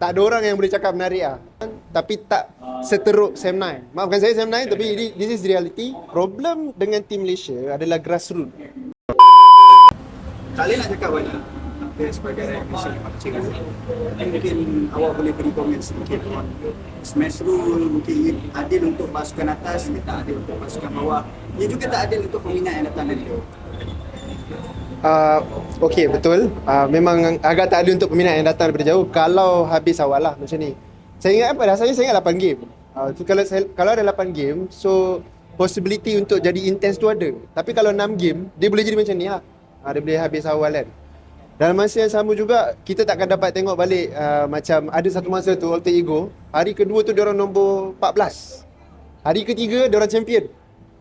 tak ada orang yang boleh cakap menarik lah. Tapi tak seteruk Sam 9. Maafkan saya Sam 9 tapi ini this is reality. Problem dengan tim Malaysia adalah grassroots. Tak boleh nak cakap banyak Kita sebagai Malaysia yang makcik Mungkin awak boleh beri komen sedikit on Smash rule mungkin adil untuk pasukan atas Dia tak adil untuk pasukan bawah Dia juga tak adil untuk peminat yang datang dari jauh Uh, okay betul. Uh, Memang agak tak ada untuk peminat yang datang daripada jauh. Kalau habis awal lah macam ni. Saya ingat apa? Rasanya saya ingat 8 game. Uh, tu kalau, saya, kalau ada 8 game So possibility untuk jadi intense tu ada. Tapi kalau 6 game Dia boleh jadi macam ni lah. Uh, Dia boleh habis awal kan. Dalam masa yang sama juga Kita takkan dapat tengok balik uh, Macam ada satu masa tu Alter Ego. Hari kedua tu diorang nombor 14 Hari ketiga diorang champion.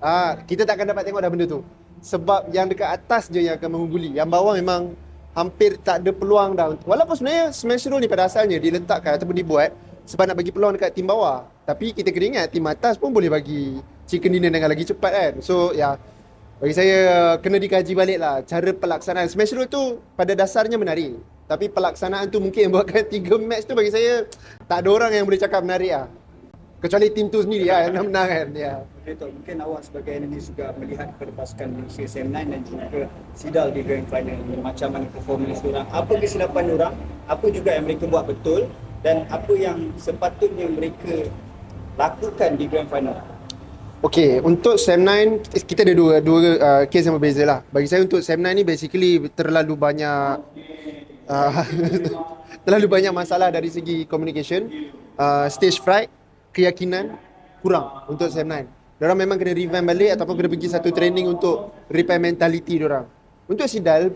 Ah, kita takkan dapat tengok dah benda tu. Sebab yang dekat atas je yang akan mengungguli. Yang bawah memang hampir tak ada peluang dah. Walaupun sebenarnya Smash Roll ni pada asalnya diletakkan ataupun dibuat sebab nak bagi peluang dekat tim bawah. Tapi kita kena ingat tim atas pun boleh bagi chicken dinner dengan lagi cepat kan. So ya bagi saya kena dikaji balik lah cara pelaksanaan. Smash Roll tu pada dasarnya menarik. Tapi pelaksanaan tu mungkin yang buatkan tiga match tu bagi saya tak ada orang yang boleh cakap menarik lah. Kecuali tim tu sendiri lah yang menang kan. Okay, Tok, mungkin awak sebagai analis juga melihat kepada pasukan Malaysia SM9 dan juga Sidal di Grand Final macam mana performance orang, apa kesilapan orang, apa juga yang mereka buat betul dan apa yang sepatutnya mereka lakukan di Grand Final. Okay, untuk SEM 9 kita ada dua dua uh, case yang berbeza lah. Bagi saya untuk SEM 9 ni basically terlalu banyak uh, terlalu banyak masalah dari segi communication, uh, stage fright, keyakinan kurang untuk SEM 9. Diorang memang kena revamp balik ataupun kena pergi satu training untuk repair mentality diorang. Untuk Sidal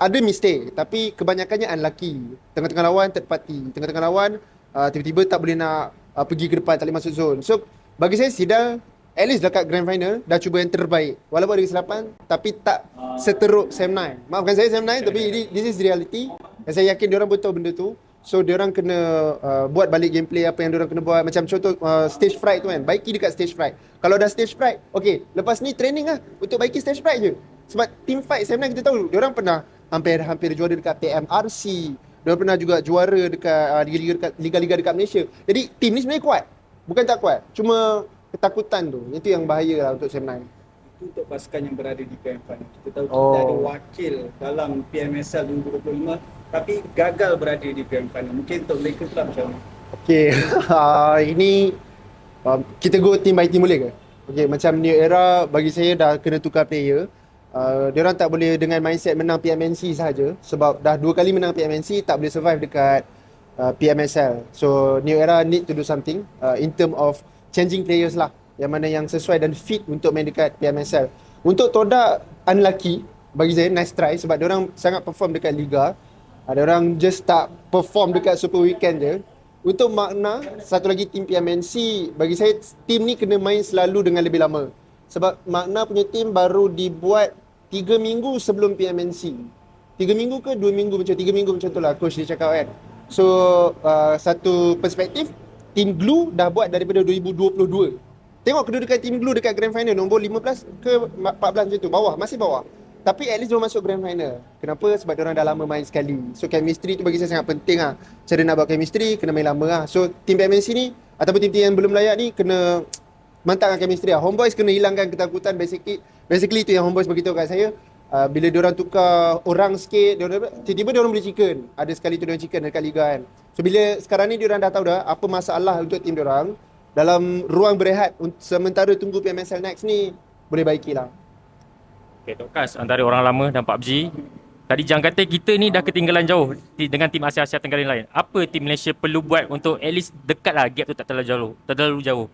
ada mistake tapi kebanyakannya unlucky. Tengah-tengah lawan third party, tengah-tengah lawan uh, tiba-tiba tak boleh nak uh, pergi ke depan, tak boleh masuk zone. So bagi saya Sidal at least dekat grand final dah cuba yang terbaik. Walaupun ada kesilapan tapi tak seteruk Sam 9. Maafkan saya Sam 9 tapi ini this is reality. Dan saya yakin diorang betul benda tu. So diorang kena uh, buat balik gameplay apa yang diorang kena buat macam contoh uh, stage fright tu kan. Baiki dekat stage fright. Kalau dah stage fright, okay, lepas ni training lah untuk baiki stage fright je. Sebab team fight 9 kita tahu diorang pernah hampir hampir juara dekat PMRC. Diorang pernah juga juara dekat uh, liga-liga dekat liga-liga dekat Malaysia. Jadi team ni sebenarnya kuat. Bukan tak kuat. Cuma ketakutan tu. Itu yang bahaya lah untuk Sam 9. Itu untuk pasukan yang berada di Grand Final. Kita tahu Oh. kita ada wakil dalam PMSL 2025 tapi gagal berada di Grand Final. Mungkin untuk mereka tu lah macam mana? Okay, uh, ini um, kita go team by team boleh ke? Okay, macam new era bagi saya dah kena tukar player. Uh, diorang tak boleh dengan mindset menang PMNC sahaja sebab dah dua kali menang PMNC tak boleh survive dekat uh, PMSL. So new era need to do something uh, in term of changing players lah yang mana yang sesuai dan fit untuk main dekat PMSL. Untuk Toda unlucky bagi saya nice try sebab diorang sangat perform dekat liga. Ada orang just tak perform dekat Super Weekend je. Untuk makna satu lagi tim PMNC bagi saya tim ni kena main selalu dengan lebih lama. Sebab makna punya tim baru dibuat 3 minggu sebelum PMNC. 3 minggu ke 2 minggu macam 3 minggu macam tu lah coach dia cakap kan. So uh, satu perspektif tim Glue dah buat daripada 2022. Tengok kedudukan tim Glue dekat Grand Final nombor 15 ke 14 macam tu bawah masih bawah. Tapi at least dia masuk Grand Final. Kenapa? Sebab dia orang dah lama main sekali. So chemistry tu bagi saya sangat penting lah. Cara nak buat chemistry kena main lama lah. So tim PMNC ni ataupun tim-tim yang belum layak ni kena mantapkan chemistry lah. Homeboys kena hilangkan ketakutan basically. Basically itu yang Homeboys beritahu kat saya. Uh, bila diorang tukar orang sikit, diorang, tiba-tiba diorang beli chicken. Ada sekali tu diorang chicken dekat liga kan. So bila sekarang ni diorang dah tahu dah apa masalah untuk tim diorang. Dalam ruang berehat sementara tunggu PMSL next ni boleh baiki lah. Okay, Tok Kas, antara orang lama dan PUBG, tadi Jang kata kita ni dah ketinggalan jauh dengan tim Asia-Asia Tenggara lain. Apa tim Malaysia perlu buat untuk at least dekat lah gap tu tak terlalu jauh. Tak terlalu jauh.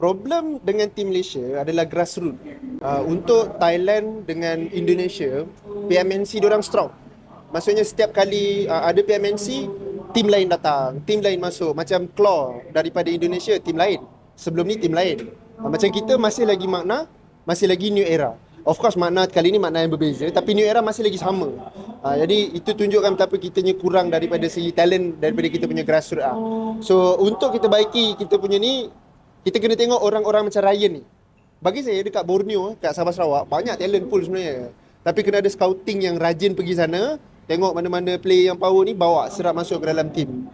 Problem dengan tim Malaysia adalah grassroots. Uh, untuk Thailand dengan Indonesia, PMNC diorang strong. Maksudnya setiap kali uh, ada PMNC, tim lain datang, tim lain masuk. Macam Claw daripada Indonesia, tim lain. Sebelum ni tim lain. Uh, macam kita masih lagi makna, masih lagi new era. Of course makna kali ni makna yang berbeza tapi new era masih lagi sama. Uh, jadi itu tunjukkan betapa kitanya kurang daripada segi talent daripada kita punya grassroots ah. So untuk kita baiki kita punya ni kita kena tengok orang-orang macam Ryan ni. Bagi saya dekat Borneo, kat Sabah Sarawak, banyak talent pool sebenarnya. Tapi kena ada scouting yang rajin pergi sana, tengok mana-mana play yang power ni bawa serap masuk ke dalam team.